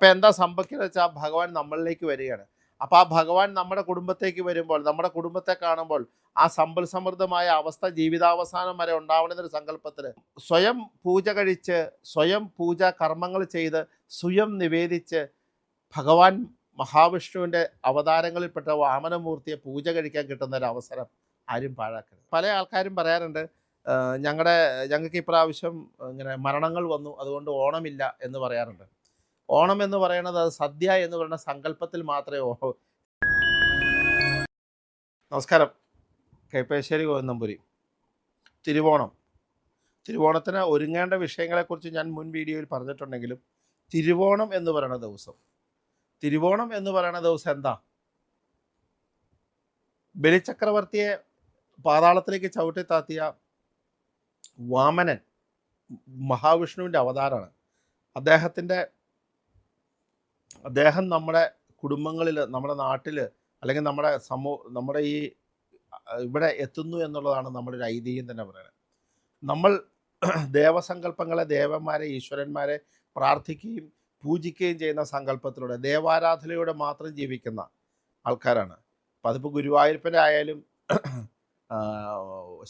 അപ്പോൾ എന്താ സംഭവിക്കുന്നത് വെച്ചാൽ ഭഗവാൻ നമ്മളിലേക്ക് വരികയാണ്. അപ്പോൾ ആ ഭഗവാൻ നമ്മുടെ കുടുംബത്തേക്ക് വരുമ്പോൾ നമ്മുടെ കുടുംബത്തെ കാണുമ്പോൾ ആ സമ്പൽ സമൃദ്ധമായ അവസ്ഥ ജീവിതാവസാനം വരെ ഉണ്ടാവണമെന്നൊരു സങ്കല്പത്തിൽ സ്വയം പൂജ കഴിച്ച് സ്വയം പൂജ കർമ്മങ്ങൾ ചെയ്ത് സ്വയം നിവേദിച്ച് ഭഗവാൻ മഹാവിഷ്ണുവിന്റെ അവതാരങ്ങളിൽപ്പെട്ട വാമനമൂർത്തിയെ പൂജ കഴിക്കാൻ കിട്ടുന്ന ഒരു അവസരം ആരും പാഴാക്കരുത്. പല ആൾക്കാരും പറയാറുണ്ട് ഞങ്ങളുടെ ഞങ്ങൾക്ക് ഇപ്രാവശ്യം ഇങ്ങനെ മരണങ്ങൾ വന്നു അതുകൊണ്ട് ഓണമില്ല എന്ന് പറയാറുണ്ട്. ഓണം എന്ന് പറയുന്നത് അത് സദ്യ എന്ന് പറയുന്ന സങ്കല്പത്തിൽ മാത്രമേ ഓ നമസ്കാരം. കൈപ്പേശ്ശേരി ഗോവിന്ദമ്പുരി തിരുവോണം. തിരുവോണത്തിന് ഒരുങ്ങേണ്ട വിഷയങ്ങളെക്കുറിച്ച് ഞാൻ മുൻ വീഡിയോയിൽ പറഞ്ഞിട്ടുണ്ടെങ്കിലും തിരുവോണം എന്ന് പറയുന്ന ദിവസം. തിരുവോണം എന്ന് പറയുന്ന ദിവസം എന്താ? ബലിചക്രവർത്തിയെ പാതാളത്തിലേക്ക് ചവിട്ടി താത്തിയ വാമനൻ മഹാവിഷ്ണുവിന്റെ അവതാരമാണ്. അദ്ദേഹത്തിന്റെ അദ്ദേഹം നമ്മുടെ കുടുംബങ്ങളിൽ നമ്മുടെ നാട്ടിൽ അല്ലെങ്കിൽ നമ്മുടെ സമൂഹ നമ്മുടെ ഈ ഇവിടെ എത്തുന്നു എന്നുള്ളതാണ് നമ്മുടെ ഒരു ഐതിഹ്യം തന്നെ പറയുന്നത്. നമ്മൾ ദേവസങ്കല്പങ്ങളെ ദേവന്മാരെ ഈശ്വരന്മാരെ പ്രാർത്ഥിക്കുകയും പൂജിക്കുകയും ചെയ്യുന്ന സങ്കല്പത്തിലൂടെ ദേവാരാധനയോടെ മാത്രം ജീവിക്കുന്ന ആൾക്കാരാണ്. അപ്പം അതിപ്പോൾ ഗുരുവായൂരപ്പന്റെ ആയാലും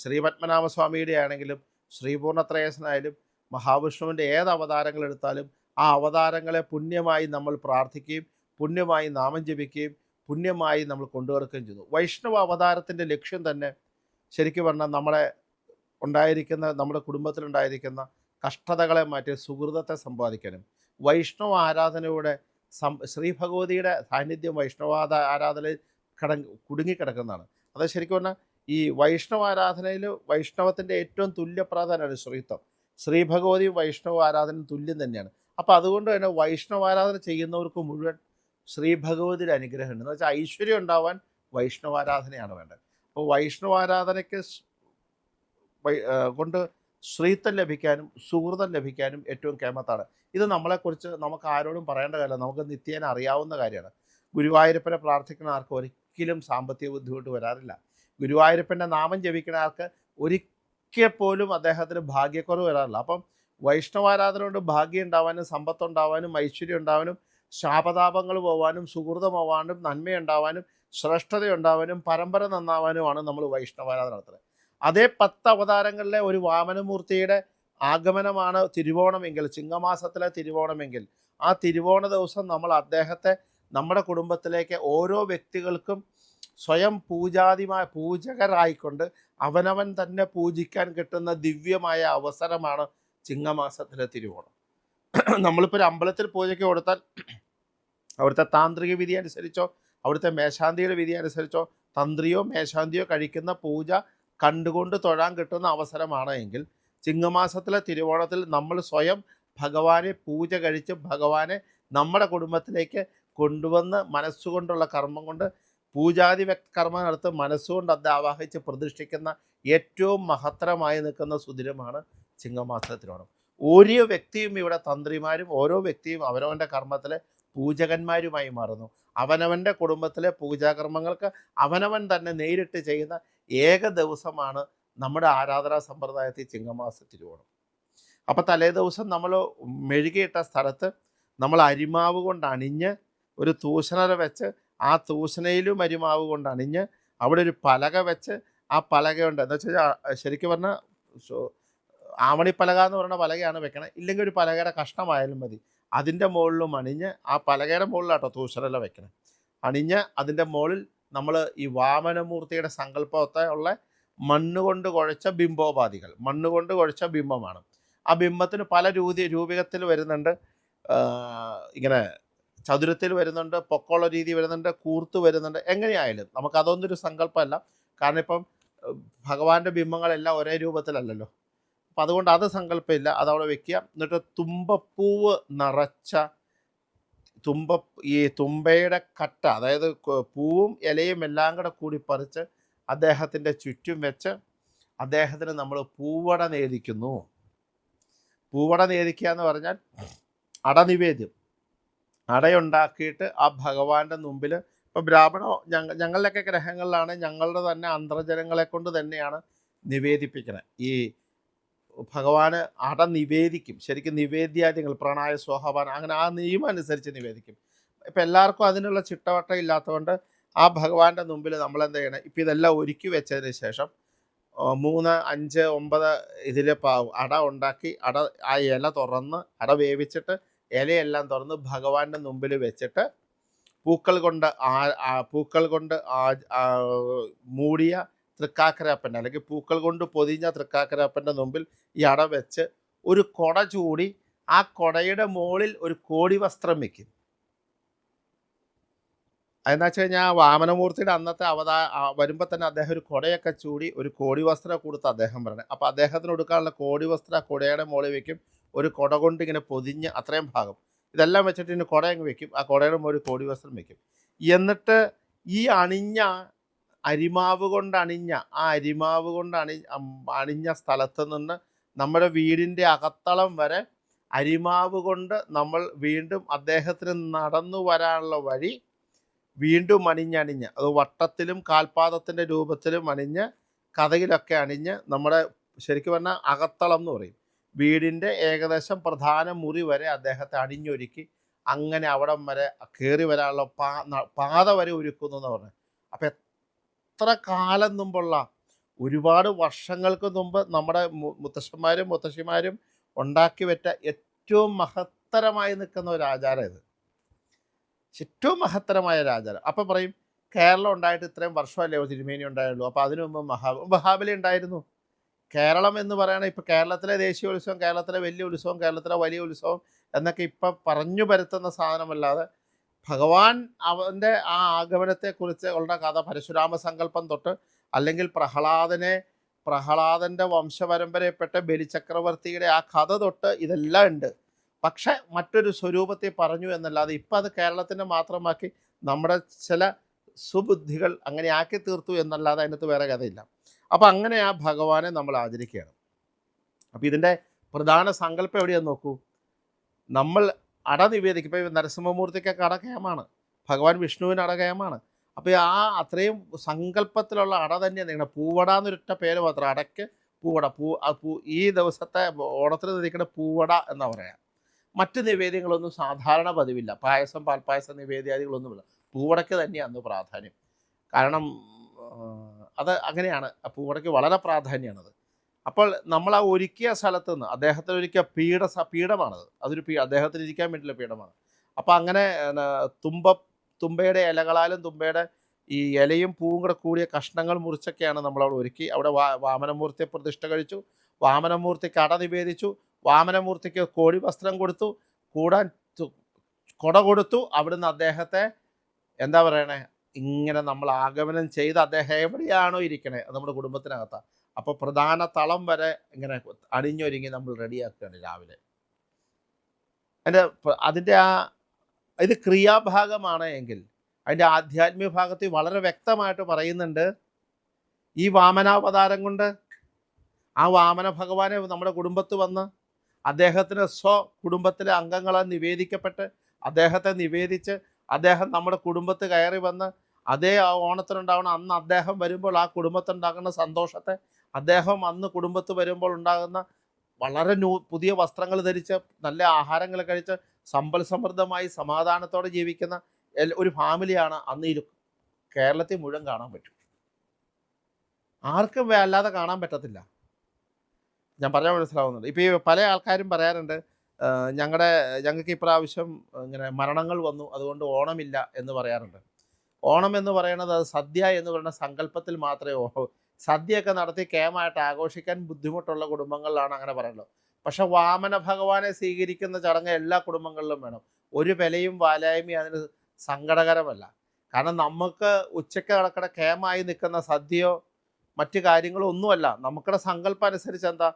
ശ്രീപത്മനാഭസ്വാമിയുടെ ആണെങ്കിലും ശ്രീപൂർണത്രയസനായാലും മഹാവിഷ്ണുവിന്റെ ഏത് അവതാരങ്ങൾ എടുത്താലും ആ അവതാരങ്ങളെ പുണ്യമായി നമ്മൾ പ്രാർത്ഥിക്കുകയും പുണ്യമായി നാമം ജപിക്കുകയും പുണ്യമായി നമ്മൾ കൊണ്ടുവരക്കുകയും ചെയ്തു. വൈഷ്ണവ അവതാരത്തിന്റെ ലക്ഷ്യം തന്നെ ശരിക്കും പറഞ്ഞാൽ നമ്മളെ ഉണ്ടായിരിക്കുന്ന നമ്മുടെ കുടുംബത്തിലുണ്ടായിരിക്കുന്ന കഷ്ടതകളെ മാറ്റി സുഹൃതത്തെ സമ്പാദിക്കാനും. വൈഷ്ണവ ആരാധനയുടെ സം ശ്രീ ഭഗവതിയുടെ സാന്നിധ്യം വൈഷ്ണവാദ ആരാധനയിൽ കട കുടുങ്ങിക്കിടക്കുന്നതാണ്. അത് ശരിക്കും പറഞ്ഞാൽ ഈ വൈഷ്ണവ ആരാധനയിൽ വൈഷ്ണവത്തിന്റെ ഏറ്റവും തുല്യ പ്രാധാന്യമാണ് ശ്രീത്വം. ശ്രീ ഭഗവതി വൈഷ്ണവ ആരാധന തുല്യം തന്നെയാണ്. അപ്പോൾ അതുകൊണ്ട് തന്നെ വൈഷ്ണവ ആരാധന ചെയ്യുന്നവർക്ക് മുഴുവൻ ശ്രീ ഭഗവതിയുടെ അനുഗ്രഹമുണ്ട്. എന്ന് വെച്ചാൽ ഐശ്വര്യം ഉണ്ടാവാൻ വൈഷ്ണവ ആരാധനയാണ് വേണ്ടത്. അപ്പോൾ വൈഷ്ണവ ആരാധനയ്ക്ക് സ് വൈ- ആ, കൊണ്ട് ശ്രീത്വം ലഭിക്കാനും സുഹൃതം ലഭിക്കാനും ഏറ്റവും കേമത്താണ്. ഇത് നമ്മളെക്കുറിച്ച് നമുക്ക് ആരോടും പറയേണ്ട കാര്യമല്ല. നമുക്ക് നിത്യേന അറിയാവുന്ന കാര്യമാണ്. ഗുരുവായൂരപ്പനെ പ്രാർത്ഥിക്കുന്ന ആർക്ക് ഒരിക്കലും സാമ്പത്തിക ബുദ്ധിമുട്ട് വരാറില്ല. ഗുരുവായൂരപ്പന്റെ നാമം ജപിക്കുന്ന ആൾക്ക് ഒരിക്കൽ പോലും അദ്ദേഹത്തിന് ഭാഗ്യക്കുറവ് വരാറില്ല. അപ്പം വൈഷ്ണവാരാധന കൊണ്ട് ഭാഗ്യം ഉണ്ടാവാനും സമ്പത്തുണ്ടാവാനും ഐശ്വര്യം ഉണ്ടാവാനും ശാപതാപങ്ങൾ പോവാനും സുഹൃതമാവാനും നന്മയുണ്ടാവാനും ശ്രേഷ്ഠതയുണ്ടാവാനും പരമ്പര നന്നാവാനുമാണ് നമ്മൾ വൈഷ്ണവാരാധന നടത്തുന്നത്. അതേ പത്ത് അവതാരങ്ങളിലെ ഒരു വാമനമൂർത്തിയുടെ ആഗമനമാണ് തിരുവോണമെങ്കിൽ ചിങ്ങമാസത്തിലെ തിരുവോണമെങ്കിൽ. ആ തിരുവോണ ദിവസം നമ്മൾ അദ്ദേഹത്തെ നമ്മുടെ കുടുംബത്തിലേക്ക് ഓരോ വ്യക്തികൾക്കും സ്വയം പൂജാതിമായ പൂജകരായിക്കൊണ്ട് അവനവൻ തന്നെ പൂജിക്കാൻ കിട്ടുന്ന ദിവ്യമായ അവസരമാണ് ചിങ്ങമാസത്തിലെ തിരുവോണം നമ്മളിപ്പോൾ ഒരു അമ്പലത്തിൽ പൂജയ്ക്ക് കൊടുത്താൽ അവിടുത്തെ താന്ത്രിക വിധി അനുസരിച്ചോ അവിടുത്തെ മേശാന്തിയുടെ വിധി അനുസരിച്ചോ തന്ത്രിയോ മേശാന്തിയോ കഴിക്കുന്ന പൂജ കണ്ടുകൊണ്ട് തൊഴാൻ കിട്ടുന്ന അവസരമാണ് എങ്കിൽ ചിങ്ങമാസത്തിലെ തിരുവോണത്തിൽ നമ്മൾ സ്വയം ഭഗവാനെ പൂജ കഴിച്ച് ഭഗവാനെ നമ്മുടെ കുടുംബത്തിലേക്ക് കൊണ്ടുവന്ന് മനസ്സുകൊണ്ടുള്ള കർമ്മം കൊണ്ട് പൂജാതി കർമ്മം നടത്ത് മനസ്സുകൊണ്ട് അത് ആവാഹിച്ച് പ്രതിഷ്ഠിക്കുന്ന ഏറ്റവും മഹത്തരമായി നിൽക്കുന്ന സുദിനമാണ് ചിങ്ങമാസ തിരുവോണം ഓരോ വ്യക്തിയും ഇവിടെ തന്ത്രിമാരും ഓരോ വ്യക്തിയും അവനവന്റെ കർമ്മത്തിലെ പൂജകന്മാരുമായി മാറുന്നു. അവനവന്റെ കുടുംബത്തിലെ പൂജാകർമ്മങ്ങൾക്ക് അവനവൻ തന്നെ നേരിട്ട് ചെയ്യുന്ന ഏക ദിവസമാണ് നമ്മുടെ ആരാധനാ സമ്പ്രദായത്തിൽ ചിങ്ങമാസ തിരുവോണം അപ്പോൾ തലേ ദിവസം നമ്മൾ മെഴുകിയിട്ട സ്ഥലത്ത് നമ്മൾ അരിമാവ് കൊണ്ട് അണിഞ്ഞ് ഒരു തൂഷണര വെച്ച് ആ തൂഷണയിലും അരിമാവ് കൊണ്ട് അണിഞ്ഞ് അവിടെ ഒരു പലക വെച്ച് ആ പലകയുണ്ട്. എന്ന് വെച്ചാൽ ശരിക്കും പറഞ്ഞാൽ സോ- പലക എന്ന് പറയുന്ന പലകയാണ് വെക്കണത് ഇല്ലെങ്കിൽ ഒരു പലകയുടെ കഷ്ണമായാലും മതി. അതിന്റെ മുകളിലും അണിഞ്ഞ് ആ പലകയുടെ മുകളിലാട്ടോ തൂഷണല വെക്കണേ. അണിഞ്ഞ് അതിന്റെ മുകളിൽ നമ്മൾ ഈ വാമനമൂർത്തിയുടെ സങ്കല്പത്തെ ഉള്ള മണ്ണ് കൊണ്ട് കുഴച്ച ബിംബോപാധികൾ മണ്ണ് കൊണ്ട് കുഴച്ച ബിംബമാണ്. ആ ബിംബത്തിന് പല രൂപി രൂപകത്തിൽ വരുന്നുണ്ട്. ഇങ്ങനെ ചതുരത്തിൽ വരുന്നുണ്ട് പൊക്കമുള്ള രീതി വരുന്നുണ്ട് കൂർത്ത് വരുന്നുണ്ട് എങ്ങനെയായാലും നമുക്ക് അതൊന്നും ഒരു സങ്കല്പമല്ല. കാരണം ഇപ്പം ഭഗവാന്റെ ബിംബങ്ങളെല്ലാം ഒരേ രൂപത്തിലല്ലല്ലോ. അപ്പം അതുകൊണ്ട് അത് സങ്കല്പമില്ല. അതവിടെ വെക്കുക. എന്നിട്ട് തുമ്പപ്പൂവ് നിറച്ച തുമ്പ ഈ തുമ്പയുടെ കട്ട അതായത് പൂവും ഇലയും എല്ലാം കൂടെ കൂടി പറിച്ച് അദ്ദേഹത്തിന്റെ ചുറ്റും വെച്ച് അദ്ദേഹത്തിന് നമ്മൾ പൂവട നേദിക്കുന്നു. പൂവട നേദിക്കുക എന്ന് പറഞ്ഞാൽ അടനിവേദ്യം. അടയുണ്ടാക്കിയിട്ട് ആ ഭഗവാന്റെ മുമ്പിൽ ഇപ്പോൾ ബ്രാഹ്മണ ഞങ്ങൾ ഞങ്ങളുടെയൊക്കെ ഗ്രഹങ്ങളിലാണ് ഞങ്ങളുടെ തന്നെ അന്തർജനങ്ങളെ കൊണ്ട് തന്നെയാണ് നിവേദിപ്പിക്കുന്നത് ഈ ഭഗവാന് അട നിവേദിക്കും. ശരിക്കും നിവേദ്യാദ്യങ്ങൾ പ്രണായ സ്വഭാവന അങ്ങനെ ആ നിയമം അനുസരിച്ച് നിവേദിക്കും. ഇപ്പം എല്ലാവർക്കും അതിനുള്ള ചിട്ടവട്ടം ഇല്ലാത്തതുകൊണ്ട് ആ ഭഗവാന്റെ മുമ്പിൽ നമ്മൾ എന്ത് ചെയ്യണം? ഇപ്പം ഇതെല്ലാം ഒരുക്കി വെച്ചതിന് ശേഷം മൂന്ന് അഞ്ച് ഒമ്പത് ഇതിൽ അട ഉണ്ടാക്കി അട ആ ഇല തുറന്ന് അട വേവിച്ചിട്ട് ഇലയെല്ലാം തുറന്ന് ഭഗവാന്റെ മുമ്പിൽ വെച്ചിട്ട് പൂക്കൾ കൊണ്ട് ആ പൂക്കൾ കൊണ്ട് ആ മൂടിയ തൃക്കാക്കരപ്പന്റെ അല്ലെങ്കിൽ പൂക്കൾ കൊണ്ട് പൊതിഞ്ഞ തൃക്കാക്കരപ്പന്റെ മുമ്പിൽ ഈ അട വെച്ച് ഒരു കൊട ചൂടി ആ കൊടയുടെ മുകളിൽ ഒരു കോടി വസ്ത്രം വെക്കും. അതെന്ന് വെച്ച് കഴിഞ്ഞാൽ വാമനമൂർത്തിയുടെ അന്നത്തെ അവതാ വരുമ്പോൾ തന്നെ അദ്ദേഹം ഒരു കൊടയൊക്കെ ചൂടി ഒരു കോടി വസ്ത്രം കൊടുത്ത് അദ്ദേഹം പറഞ്ഞു അപ്പോൾ അദ്ദേഹത്തിന് കൊടുക്കാനുള്ള കോടി വസ്ത്രം ആ കൊടയുടെ മുകളിൽ വെക്കും. ഒരു കൊട കൊണ്ട് ഇങ്ങനെ പൊതിഞ്ഞ് അത്രയും ഭാഗം. ഇതെല്ലാം വെച്ചിട്ട് ഇനി കൊടയങ്ങ് വെക്കും. ആ കൊടയുടെ മുകളിൽ കോടി വസ്ത്രം വെക്കും. എന്നിട്ട് ഈ അണിഞ്ഞ അരിമാവ് കൊണ്ട് അണിഞ്ഞ ആ അരിമാവ് കൊണ്ട് അണി അണിഞ്ഞ സ്ഥലത്ത് നിന്ന് നമ്മുടെ വീടിന്റെ അകത്തളം വരെ അരിമാവ് കൊണ്ട് നമ്മൾ വീണ്ടും അദ്ദേഹത്തിന് നടന്നു വരാനുള്ള വഴി വീണ്ടും അണിഞ്ഞണിഞ്ഞ് അത് വട്ടത്തിലും കാൽപാദത്തിന്റെ രൂപത്തിലും അണിഞ്ഞ് കഥയിലൊക്കെ അണിഞ്ഞ് നമ്മുടെ ശരിക്കും പറഞ്ഞാൽ അകത്തളം എന്ന് പറയും. വീടിന്റെ ഏകദേശം പ്രധാന മുറി വരെ അദ്ദേഹത്തെ അണിഞ്ഞൊരുക്കി അങ്ങനെ അവിടം വരെ കയറി വരാനുള്ള പാ പാത വരെ ഒരുക്കുന്നു എന്ന് പറഞ്ഞു. അപ്പം എത്ര കാലം മുമ്പുള്ള ഒരുപാട് വർഷങ്ങൾക്ക് മുമ്പ് നമ്മുടെ മുത്തശ്ശന്മാരും മുത്തശ്ശിമാരും ഉണ്ടാക്കി വെച്ച ഏറ്റവും മഹത്തരമായി നിൽക്കുന്ന ഒരു ആചാരം ഇത്. ഏറ്റവും മഹത്തരമായ ഒരു ആചാരം. അപ്പം പറയും കേരളം ഉണ്ടായിട്ട് ഇത്രയും വർഷമല്ലേ തിരുമേനി ഉണ്ടായുള്ളൂ. അപ്പോൾ അതിനു മുമ്പ് മഹാ മഹാബലി ഉണ്ടായിരുന്നു. കേരളം എന്ന് പറയുന്നത് ഇപ്പോൾ കേരളത്തിലെ ദേശീയ ഉത്സവം കേരളത്തിലെ വലിയ ഉത്സവം കേരളത്തിലെ വലിയ ഉത്സവം എന്നൊക്കെ ഇപ്പം പറഞ്ഞു പരത്തുന്ന സാധനമല്ലാതെ ഭഗവാൻ അവന്റെ ആ ആഗമനത്തെക്കുറിച്ച് ഉള്ള കഥ പരശുരാമ സങ്കല്പം തൊട്ട് അല്ലെങ്കിൽ പ്രഹ്ലാദനെ പ്രഹ്ലാദന്റെ വംശപരമ്പരയപ്പെട്ട ബലിചക്രവർത്തിയുടെ ആ കഥ തൊട്ട് ഇതെല്ലാം ഉണ്ട്. പക്ഷെ മറ്റൊരു സ്വരൂപത്തെ പറഞ്ഞു എന്നല്ലാതെ ഇപ്പം അത് കേരളത്തിന്റെ മാത്രമാക്കി നമ്മുടെ ചില സുബുദ്ധികൾ അങ്ങനെ ആക്കി തീർത്തു എന്നല്ലാതെ അതിനകത്ത് വേറെ കഥയില്ല. അപ്പം അങ്ങനെ ആ ഭഗവാനെ നമ്മൾ ആചരിക്കുകയാണ് അപ്പം ഇതിന്റെ പ്രധാന സങ്കല്പം എവിടെയാന്ന് നോക്കൂ. നമ്മൾ അട നിവേദിക്കും. ഇപ്പോൾ നരസിംഹമൂർത്തിക്കൊക്കെ അടകയമാണ് ഭഗവാൻ വിഷ്ണുവിന് അടകയമാണ് അപ്പോൾ ആ അത്രയും സങ്കല്പത്തിലുള്ള അട തന്നെയാണ് നിങ്ങളുടെ പൂവട എന്നൊരൊറ്റ പേര് മാത്രം. അടയ്ക്ക് പൂവട. പൂ പൂ ഈ ദിവസത്തെ ഓണത്തിന് നിൽക്കുന്ന പൂവട എന്ന് പറയാം. മറ്റ് നിവേദ്യങ്ങളൊന്നും സാധാരണ പതിവില്ല. പായസം പാൽപ്പായസം നിവേദ്യാദികളൊന്നുമില്ല പൂവടയ്ക്ക് തന്നെയാണ് പ്രാധാന്യം. കാരണം അത് അങ്ങനെയാണ്. പൂവടയ്ക്ക് വളരെ പ്രാധാന്യമാണത്. അപ്പോൾ നമ്മൾ ആ ഒരുക്കിയ സ്ഥലത്ത് നിന്ന് അദ്ദേഹത്തിന് ഒരുക്കിയ പീഠ പീഠമാണത്. അതൊരു പീ അദ്ദേഹത്തിന് ഇരിക്കാൻ വേണ്ടിയുള്ള പീഠമാണ്. അപ്പോൾ അങ്ങനെ തുമ്പ തുമ്പയുടെ ഇലകളാലും തുമ്പയുടെ ഈ ഇലയും പൂവും കൂടെ കൂടിയ കഷ്ണങ്ങൾ മുറിച്ചൊക്കെയാണ് നമ്മൾ അവിടെ ഒരുക്കി. അവിടെ വാ വാമനമൂർത്തിയെ പ്രതിഷ്ഠ കഴിച്ചു. വാമനമൂർത്തിക്ക് അട നിവേദിച്ചു. വാമനമൂർത്തിക്ക് കോഴി വസ്ത്രം കൊടുത്തു. കൂടാൻ കൊട കൊടുത്തു. അവിടുന്ന് അദ്ദേഹത്തെ എന്താ പറയണേ ഇങ്ങനെ നമ്മൾ ആഗമനം ചെയ്ത് അദ്ദേഹം എവിടെയാണോ ഇരിക്കണേ നമ്മുടെ കുടുംബത്തിനകത്താണ്. അപ്പോൾ പ്രധാന തളം വരെ ഇങ്ങനെ അണിഞ്ഞൊരുങ്ങി നമ്മൾ റെഡിയാക്കുകയാണ് രാവിലെ. അതിന്റെ അതിന്റെ ആ ഇത് ക്രിയാഭാഗമാണ് എങ്കിൽ അതിന്റെ ആധ്യാത്മിക ഭാഗത്തിൽ വളരെ വ്യക്തമായിട്ട് പറയുന്നുണ്ട് ഈ വാമനാവതാരം കൊണ്ട് ആ വാമന ഭഗവാനെ നമ്മുടെ കുടുംബത്ത് വന്ന് അദ്ദേഹത്തിന് സ്വ കുടുംബത്തിലെ അംഗങ്ങളെ നിവേദിക്കപ്പെട്ട് അദ്ദേഹത്തെ നിവേദിച്ച് അദ്ദേഹം നമ്മുടെ കുടുംബത്ത് കയറി വന്ന് അതേ ആ ഓണത്തിനുണ്ടാവണം അന്ന് അദ്ദേഹം വരുമ്പോൾ ആ കുടുംബത്തിനുണ്ടാകുന്ന സന്തോഷത്തെ അദ്ദേഹം അന്ന് കുടുംബത്ത് വരുമ്പോൾ ഉണ്ടാകുന്ന വളരെ ന്യൂ പുതിയ വസ്ത്രങ്ങൾ ധരിച്ച് നല്ല ആഹാരങ്ങൾ കഴിച്ച് സമ്പൽ സമൃദ്ധമായി സമാധാനത്തോടെ ജീവിക്കുന്ന ഒരു ഫാമിലിയാണ് അന്ന് ഇരു കേരളത്തിൽ മുഴുവൻ കാണാൻ പറ്റും. ആർക്കും അല്ലാതെ കാണാൻ പറ്റത്തില്ല. ഞാൻ പറയാൻ മനസ്സിലാവുന്നുണ്ട്. ഇപ്പോൾ ഈ പല ആൾക്കാരും പറയാറുണ്ട് ഞങ്ങളുടെ ഞങ്ങൾക്ക് ഇപ്രാവശ്യം ഇങ്ങനെ മരണങ്ങൾ വന്നു അതുകൊണ്ട് ഓണമില്ല എന്ന് പറയാറുണ്ട്. ഓണം എന്ന് പറയുന്നത് അത് സദ്യ എന്ന് പറയുന്ന സങ്കല്പത്തിൽ മാത്രമേ സദ്യയൊക്കെ നടത്തി കേമായിട്ട് ആഘോഷിക്കാൻ ബുദ്ധിമുട്ടുള്ള കുടുംബങ്ങളിലാണ് അങ്ങനെ പറയുന്നത്. പക്ഷെ വാമന ഭഗവാനെ സ്വീകരിക്കുന്ന ചടങ്ങ് എല്ലാ കുടുംബങ്ങളിലും വേണം. ഒരു വിലയും വാലായ്മയും അതിന് സങ്കടകരമല്ല. കാരണം നമുക്ക് ഉച്ചയ്ക്ക് നടക്കണ കേമായി നിൽക്കുന്ന സദ്യയോ മറ്റു കാര്യങ്ങളോ ഒന്നുമല്ല. നമുക്കുടെ സങ്കല്പം അനുസരിച്ച് എന്താ?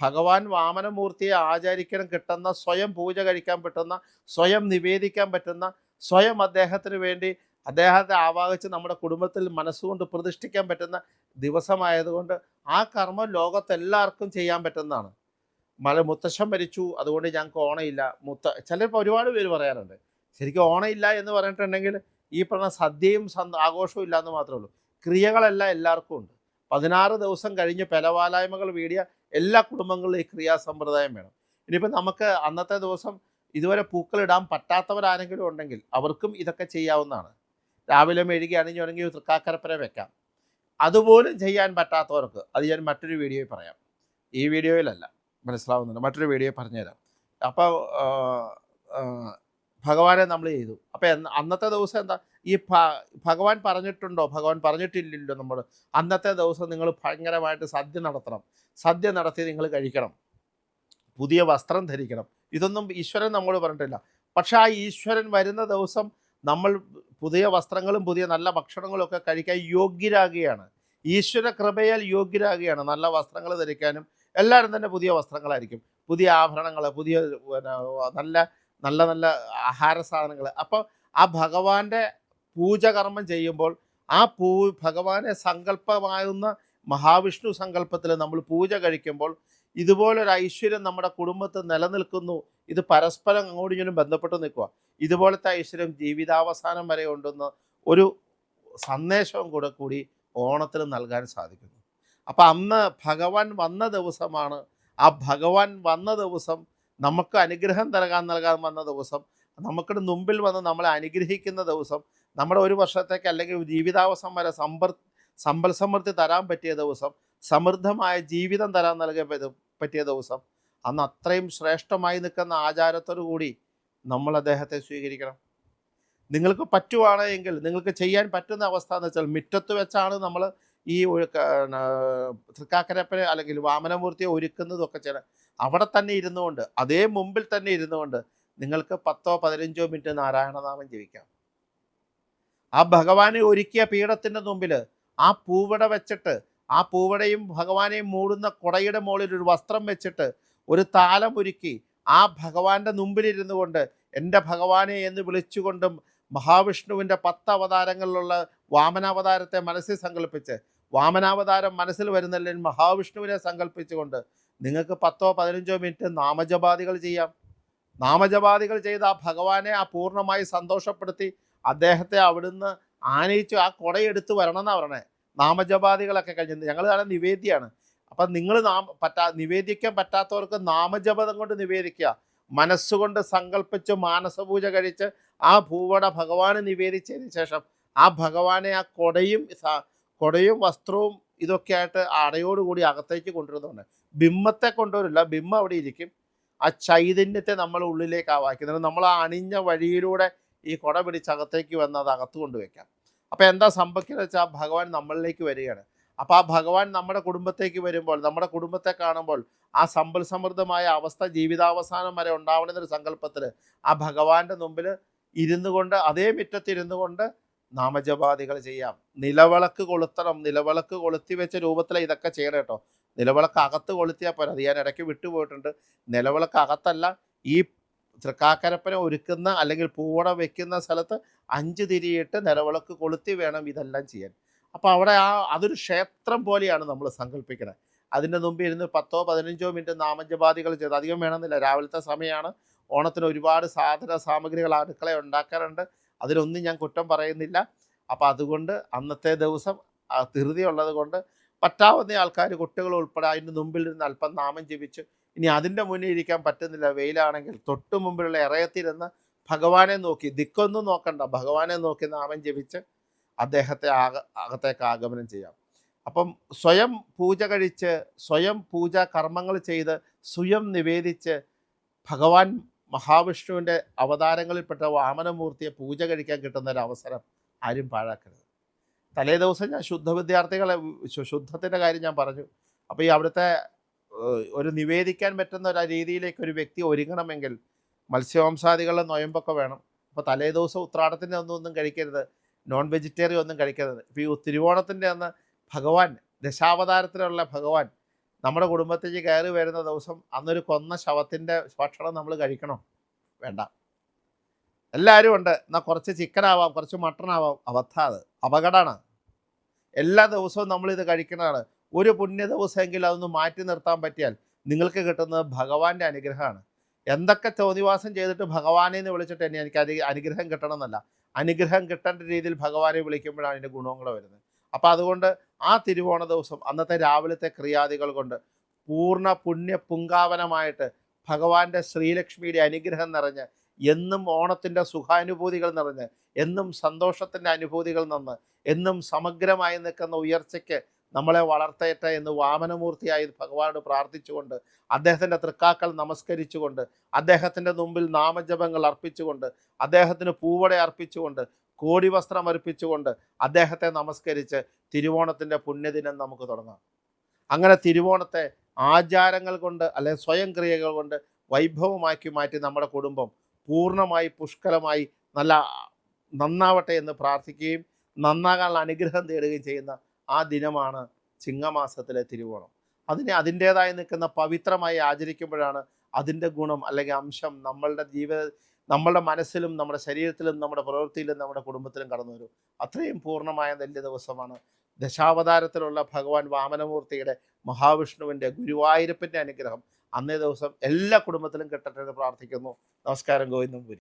ഭഗവാൻ വാമനമൂർത്തിയെ ആചരിക്കണം കിട്ടുന്ന സ്വയം പൂജ കഴിക്കാൻ പറ്റുന്ന സ്വയം നിവേദിക്കാൻ പറ്റുന്ന സ്വയം അദ്ദേഹത്തിന് വേണ്ടി അദ്ദേഹത്തെ ആവാഹിച്ച് നമ്മുടെ കുടുംബത്തിൽ മനസ്സുകൊണ്ട് പ്രതിഷ്ഠിക്കാൻ പറ്റുന്ന ദിവസമായതുകൊണ്ട് ആ കർമ്മം ലോകത്തെല്ലാവർക്കും ചെയ്യാൻ പറ്റുന്നതാണ്. മല മുത്തശ്ശൻ മരിച്ചു അതുകൊണ്ട് ഞങ്ങൾക്ക് ഓണയില്ല. മുത്ത ചിലപ്പോൾ ഒരുപാട് പേര് പറയാറുണ്ട്. ശരിക്കും ഓണയില്ല എന്ന് പറഞ്ഞിട്ടുണ്ടെങ്കിൽ ഈ പറഞ്ഞ സദ്യയും ആഘോഷവും ഇല്ല എന്ന് മാത്രമേ ഉള്ളൂ. ക്രിയകളെല്ലാം എല്ലാവർക്കും ഉണ്ട്. പതിനാറ് ദിവസം കഴിഞ്ഞ് പെലവാലായ്മകൾ വീടിയ എല്ലാ കുടുംബങ്ങളിലും ഈ ക്രിയാസമ്പ്രദായം വേണം. ഇനിയിപ്പോൾ നമുക്ക് അന്നത്തെ ദിവസം ഇതുവരെ പൂക്കളിടാൻ പറ്റാത്തവരാരെങ്കിലും ഉണ്ടെങ്കിൽ അവർക്കും ഇതൊക്കെ ചെയ്യാവുന്നതാണ്. രാവിലെ മെഴുകി അണിഞ്ഞുണങ്ങി തൃക്കാക്കരപ്പുര വെക്കാം. അതുപോലും ചെയ്യാൻ പറ്റാത്തവർക്ക് അത് ഞാൻ മറ്റൊരു വീഡിയോയിൽ പറയാം. ഈ വീഡിയോയിലല്ല മനസ്സിലാവുന്നുണ്ട്. മറ്റൊരു വീഡിയോ പറഞ്ഞുതരാം. അപ്പോൾ ഭഗവാനെ നമ്മൾ ചെയ്തു. അപ്പോൾ അന്നത്തെ ദിവസം എന്താ ഈ ഭഗവാൻ പറഞ്ഞിട്ടുണ്ടോ? ഭഗവാൻ പറഞ്ഞിട്ടില്ലല്ലോ നമ്മൾ. അന്നത്തെ ദിവസം നിങ്ങൾ ഭയങ്കരമായിട്ട് സദ്യ നടത്തണം. സദ്യ നടത്തി നിങ്ങൾ കഴിക്കണം. പുതിയ വസ്ത്രം ധരിക്കണം. ഇതൊന്നും ഈശ്വരൻ നമ്മോട് പറഞ്ഞിട്ടില്ല. പക്ഷെ ആ ഈശ്വരൻ വരുന്ന ദിവസം നമ്മൾ പുതിയ വസ്ത്രങ്ങളും പുതിയ നല്ല ഭക്ഷണങ്ങളും ഒക്കെ കഴിക്കാൻ യോഗ്യരാകുകയാണ്. ഈശ്വര കൃപയാൽ യോഗ്യരാകുകയാണ് നല്ല വസ്ത്രങ്ങൾ ധരിക്കാനും. എല്ലാവരും തന്നെ പുതിയ വസ്ത്രങ്ങളായിരിക്കും. പുതിയ ആഭരണങ്ങൾ പുതിയ നല്ല നല്ല നല്ല ആഹാര സാധനങ്ങൾ. അപ്പോൾ ആ ഭഗവാന്റെ പൂജകർമ്മം ചെയ്യുമ്പോൾ ആ പൂ ഭഗവാനെ സങ്കല്പമാകുന്ന മഹാവിഷ്ണു സങ്കല്പത്തിൽ നമ്മൾ പൂജ കഴിക്കുമ്പോൾ ഇതുപോലൊരു ഐശ്വര്യം നമ്മുടെ കുടുംബത്തിൽ നിലനിൽക്കുന്നു. ഇത് പരസ്പരം അങ്ങോട്ടും ഇങ്ങോട്ടും ബന്ധപ്പെട്ട് നിൽക്കുക. ഇതുപോലത്തെ ഐശ്വര്യം ജീവിതാവസാനം വരെ ഉണ്ടെന്ന് ഒരു സന്ദേശവും കൂടെ കൂടി ഓണത്തിന് നൽകാൻ സാധിക്കുന്നു. അപ്പം അന്ന് ഭഗവാൻ വന്ന ദിവസമാണ്. ആ ഭഗവാൻ വന്ന ദിവസം നമുക്ക് അനുഗ്രഹം നൽകാൻ നൽകാൻ വന്ന ദിവസം നമുക്കിടെ മുമ്പിൽ വന്ന് നമ്മളെ അനുഗ്രഹിക്കുന്ന ദിവസം നമ്മുടെ ഒരു വർഷത്തേക്ക് അല്ലെങ്കിൽ ജീവിതാവസാനം വരെ സമ്പർ സമ്പൽ സമൃദ്ധി തരാൻ പറ്റിയ ദിവസം സമൃദ്ധമായ ജീവിതം തരാൻ നൽകിയ പറ്റിയ ദിവസം അന്ന് അത്രയും ശ്രേഷ്ഠമായി നിൽക്കുന്ന ആചാരത്തോടു കൂടി നമ്മൾ അദ്ദേഹത്തെ സ്വീകരിക്കണം. നിങ്ങൾക്ക് പറ്റുവാണ് എങ്കിൽ നിങ്ങൾക്ക് ചെയ്യാൻ പറ്റുന്ന അവസ്ഥ എന്ന് വെച്ചാൽ മുറ്റത്ത് വെച്ചാണ് നമ്മൾ ഈ തൃക്കാക്കരപ്പനെ അല്ലെങ്കിൽ വാമനമൂർത്തിയെ ഒരുക്കുന്നതൊക്കെ ചെയ്യണം. അവിടെ തന്നെ ഇരുന്നുകൊണ്ട് അതേ മുമ്പിൽ തന്നെ ഇരുന്നുകൊണ്ട് നിങ്ങൾക്ക് പത്തോ പതിനഞ്ചോ മിനിറ്റ് നാരായണനാമം ജപിക്കാം. ആ ഭഗവാനെ ഒരുക്കിയ പീഠത്തിന്റെ മുമ്പിൽ ആ പൂവട വെച്ചിട്ട് ആ പൂവടയും ഭഗവാനെയും മൂടുന്ന കുടയുടെ മുകളിൽ ഒരു വസ്ത്രം വെച്ചിട്ട് ഒരു താലം ഒരുക്കി ആ ഭഗവാന്റെ മുമ്പിലിരുന്നു കൊണ്ട് എന്റെ ഭഗവാനെ എന്ന് വിളിച്ചുകൊണ്ടും മഹാവിഷ്ണുവിന്റെ പത്ത് അവതാരങ്ങളിലുള്ള വാമനാവതാരത്തെ മനസ്സിൽ സങ്കല്പിച്ച് വാമനാവതാരം മനസ്സിൽ വരുന്നില്ല മഹാവിഷ്ണുവിനെ സങ്കല്പിച്ചുകൊണ്ട് നിങ്ങൾക്ക് പത്തോ പതിനഞ്ചോ മിനിറ്റ് നാമജപാദികൾ ചെയ്യാം. നാമജപാദികൾ ചെയ്ത് ആ ഭഗവാനെ ആ പൂർണമായി സന്തോഷപ്പെടുത്തി അദ്ദേഹത്തെ അവിടുന്ന് ആനയിച്ചു ആ കുടയെടുത്ത് വരണം എന്നാണ് പറഞ്ഞത്. നാമജപാദികളൊക്കെ കഴിഞ്ഞത് ഞങ്ങൾ നിവേദ്യമാണ് അപ്പം നിങ്ങൾ നാം പറ്റാ നിവേദിക്കാൻ പറ്റാത്തവർക്ക് നാമജപതം കൊണ്ട് നിവേദിക്കുക. മനസ്സുകൊണ്ട് സങ്കല്പിച്ച് മാനസപൂജ കഴിച്ച് ആ ഭൂവട ഭഗവാന് നിവേദിച്ചതിന് ശേഷം ആ ഭഗവാനെ ആ കൊടയും കൊടയും വസ്ത്രവും ഇതൊക്കെ ആയിട്ട് അടയോടുകൂടി അകത്തേക്ക് കൊണ്ടുവരുന്നുണ്ട് ബിംബത്തെ കൊണ്ടുവരില്ല. ബിംബം അവിടെ ഇരിക്കും. ആ ചൈതന്യത്തെ നമ്മൾ ഉള്ളിലേക്ക് ആവാക്കുന്നത് നമ്മൾ ആ അണിഞ്ഞ വഴിയിലൂടെ ഈ കൊട പിടിച്ച് അകത്തേക്ക് വന്ന് അത് അകത്ത് കൊണ്ടുവയ്ക്കാം. അപ്പോൾ എന്താ സംഭവിക്കുന്നത് വെച്ചാൽ ഭഗവാൻ നമ്മളിലേക്ക് വരികയാണ്. അപ്പോൾ ആ ഭഗവാൻ നമ്മുടെ കുടുംബത്തേക്ക് വരുമ്പോൾ നമ്മുടെ കുടുംബത്തെ കാണുമ്പോൾ ആ സമ്പൽ സമൃദ്ധമായ അവസ്ഥ ജീവിതാവസാനം വരെ ഉണ്ടാവണമെന്നൊരു സങ്കല്പത്തിൽ ആ ഭഗവാന്റെ മുമ്പിൽ ഇരുന്നു കൊണ്ട് അതേ മുറ്റത്തിരുന്നു കൊണ്ട് നാമജപാദികൾ ചെയ്യാം. നിലവിളക്ക് കൊളുത്തണം. നിലവിളക്ക് കൊളുത്തി വെച്ച രൂപത്തിൽ ഇതൊക്കെ ചെയ്യണം കേട്ടോ. നിലവിളക്ക് അകത്ത് കൊളുത്തിയാൽ പോരാ. അത് ഞാൻ ഇടയ്ക്ക് വിട്ടുപോയിട്ടുണ്ട്. നിലവിളക്ക് അകത്തല്ല ഈ തൃക്കാക്കരപ്പന ഒരുക്കുന്ന അല്ലെങ്കിൽ പൂവട വെക്കുന്ന സ്ഥലത്ത് അഞ്ച് തിരിയിട്ട് നിലവിളക്ക് കൊളുത്തി വേണം ഇതെല്ലാം ചെയ്യാൻ. അപ്പോൾ അവിടെ ആ അതൊരു ക്ഷേത്രം പോലെയാണ് നമ്മൾ സങ്കല്പിക്കുന്നത് അതിന്റെ മുമ്പ് ഇരുന്ന് പത്തോ പതിനഞ്ചോ മിനിറ്റ് നാമജപാദികൾ ചെയ്ത് അധികം വേണമെന്നില്ല. രാവിലത്തെ സമയമാണ് ഓണത്തിന് ഒരുപാട് സാധന സാമഗ്രികൾ അടുക്കള ഉണ്ടാക്കാറുണ്ട്. അതിലൊന്നും ഞാൻ കുറ്റം പറയുന്നില്ല. അപ്പോൾ അതുകൊണ്ട് അന്നത്തെ ദിവസം ആ ധൃതി ഉള്ളത് കൊണ്ട് പറ്റാവുന്ന ആൾക്കാർ കുട്ടികൾ ഉൾപ്പെടെ അതിന്റെ മുമ്പിൽ നിന്ന് അല്പം നാമം ജപിച്ച് ഇനി അതിന്റെ മുന്നിൽ ഇരിക്കാൻ പറ്റുന്നില്ല. വെയിലാണെങ്കിൽ തൊട്ടു മുമ്പിലുള്ള ഇറയത്തിരുന്ന് ഭഗവാനെ നോക്കി. ദിക്കൊന്നും നോക്കണ്ട. ഭഗവാനെ നോക്കി നാമം ജപിച്ച് അദ്ദേഹത്തെ ആക അകത്തേക്ക് ആഗമനം ചെയ്യാം. അപ്പം സ്വയം പൂജ കഴിച്ച് സ്വയം പൂജ കർമ്മങ്ങൾ ചെയ്ത് സ്വയം നിവേദിച്ച് ഭഗവാൻ മഹാവിഷ്ണുവിന്റെ അവതാരങ്ങളിൽപ്പെട്ട വാമനമൂർത്തിയെ പൂജ കഴിക്കാൻ കിട്ടുന്ന ഒരു അവസരം ആരും പാഴാക്കരുത്. തലേ ദിവസം ഞാൻ ശുദ്ധ വിദ്യാർത്ഥികളെ ശുദ്ധത്തിന്റെ കാര്യം ഞാൻ പറഞ്ഞു. അപ്പോൾ ഈ അവിടുത്തെ ഒരു നിവേദിക്കാൻ പറ്റുന്ന ഒരു രീതിയിലേക്ക് ഒരു വ്യക്തി ഒരുങ്ങണമെങ്കിൽ മത്സ്യവംസാദികളുടെ നൊയമ്പൊക്കെ വേണം. അപ്പോൾ തലേ ദിവസം ഉത്രാടത്തിന്റെ ഒന്നും ഒന്നും കഴിക്കരുത്. നോൺ വെജിറ്റേറിയൻ ഒന്നും കഴിക്കരുത്. ഇപ്പോൾ ഈ തിരുവോണത്തിന്റെ അന്ന് ഭഗവാൻ ദശാവതാരത്തിലുള്ള ഭഗവാൻ നമ്മുടെ കുടുംബത്തേക്ക് കയറി വരുന്ന ദിവസം അന്നൊരു കൊന്ന ശവത്തിന്റെ ഭക്ഷണം നമ്മൾ കഴിക്കണോ? വേണ്ട. എല്ലാവരും ഉണ്ട്. എന്നാൽ കുറച്ച് ചിക്കൻ ആവാം കുറച്ച് മട്ടൺ ആവാം. അബദ്ധം അത്. അപകടമാണ് എല്ലാ ദിവസവും നമ്മളിത് കഴിക്കുന്നതാണ്. ഒരു പുണ്യ ദിവസമെങ്കിലും അതൊന്ന് മാറ്റി നിർത്താൻ പറ്റിയാൽ നിങ്ങൾക്ക് കിട്ടുന്നത് ഭഗവാന്റെ അനുഗ്രഹമാണ്. എന്തൊക്കെ ചോദ്യവാസം ചെയ്തിട്ട് ഭഗവാനെ എന്ന് വിളിച്ചിട്ട് തന്നെ എനിക്ക് അനുഗ്രഹം കിട്ടണമെന്നല്ല. അനുഗ്രഹം കിട്ടേണ്ട രീതിയിൽ ഭഗവാനെ വിളിക്കുമ്പോഴാണ് അതിന്റെ ഗുണങ്ങൾ വരുന്നത്. അപ്പോൾ അതുകൊണ്ട് ആ തിരുവോണ ദിവസം അന്നത്തെ രാവിലത്തെ ക്രിയാദികൾ കൊണ്ട് പൂർണ പുണ്യ പുങ്കാവനമായിട്ട് ഭഗവാന്റെ ശ്രീലക്ഷ്മിയുടെ അനുഗ്രഹം നിറഞ്ഞ് എന്നും ഓണത്തിന്റെ സുഖാനുഭൂതികൾ നിറഞ്ഞ് എന്നും സന്തോഷത്തിന്റെ അനുഭൂതികൾ നിന്ന് എന്നും സമഗ്രമായി നിൽക്കുന്ന ഉയർച്ചയ്ക്ക് നമ്മളെ വളർത്തേറ്റ എന്ന് വാമനമൂർത്തിയായി ഭഗവാനോട് പ്രാർത്ഥിച്ചുകൊണ്ട് അദ്ദേഹത്തിന്റെ തൃക്കാക്കൾ നമസ്കരിച്ചുകൊണ്ട് അദ്ദേഹത്തിന്റെ മുമ്പിൽ നാമജപങ്ങൾ അർപ്പിച്ചുകൊണ്ട് അദ്ദേഹത്തിന് പൂവട അർപ്പിച്ചുകൊണ്ട് കോടി വസ്ത്രം അർപ്പിച്ചുകൊണ്ട് അദ്ദേഹത്തെ നമസ്കരിച്ച് തിരുവോണത്തിന്റെ പുണ്യദിനം നമുക്ക് തുടങ്ങാം. അങ്ങനെ തിരുവോണത്തെ ആചാരങ്ങൾ കൊണ്ട് അല്ലെ സ്വയം ക്രിയകൾ കൊണ്ട് വൈഭവമാക്കി മാറ്റി നമ്മുടെ കുടുംബം പൂർണമായി പുഷ്കലമായി നല്ല നന്നാവട്ടെ എന്ന് പ്രാർത്ഥിക്കുകയും നന്നാകാനുള്ള അനുഗ്രഹം തേടുകയും ചെയ്യുന്ന ആ ദിനമാണ് ചിങ്ങമാസത്തിലെ തിരുവോണം. അതിനെ അതിന്റേതായി നിൽക്കുന്ന പവിത്രമായി ആചരിക്കുമ്പോഴാണ് അതിന്റെ ഗുണം അല്ലെങ്കിൽ അംശം നമ്മളുടെ ജീവിത നമ്മളുടെ മനസ്സിലും നമ്മുടെ ശരീരത്തിലും നമ്മുടെ പ്രവൃത്തിയിലും നമ്മുടെ കുടുംബത്തിലും കടന്നു വരും. അത്രയും പൂർണമായ വലിയ ദിവസമാണ്. ദശാവതാരത്തിലുള്ള ഭഗവാൻ വാമനമൂർത്തിയുടെ മഹാവിഷ്ണുവിന്റെ ഗുരുവായൂരപ്പന്റെ അനുഗ്രഹം അന്നേ ദിവസം എല്ലാ കുടുംബത്തിലും കിട്ടട്ടെ എന്ന് പ്രാർത്ഥിക്കുന്നു. നമസ്കാരം ഗോവിന്ദം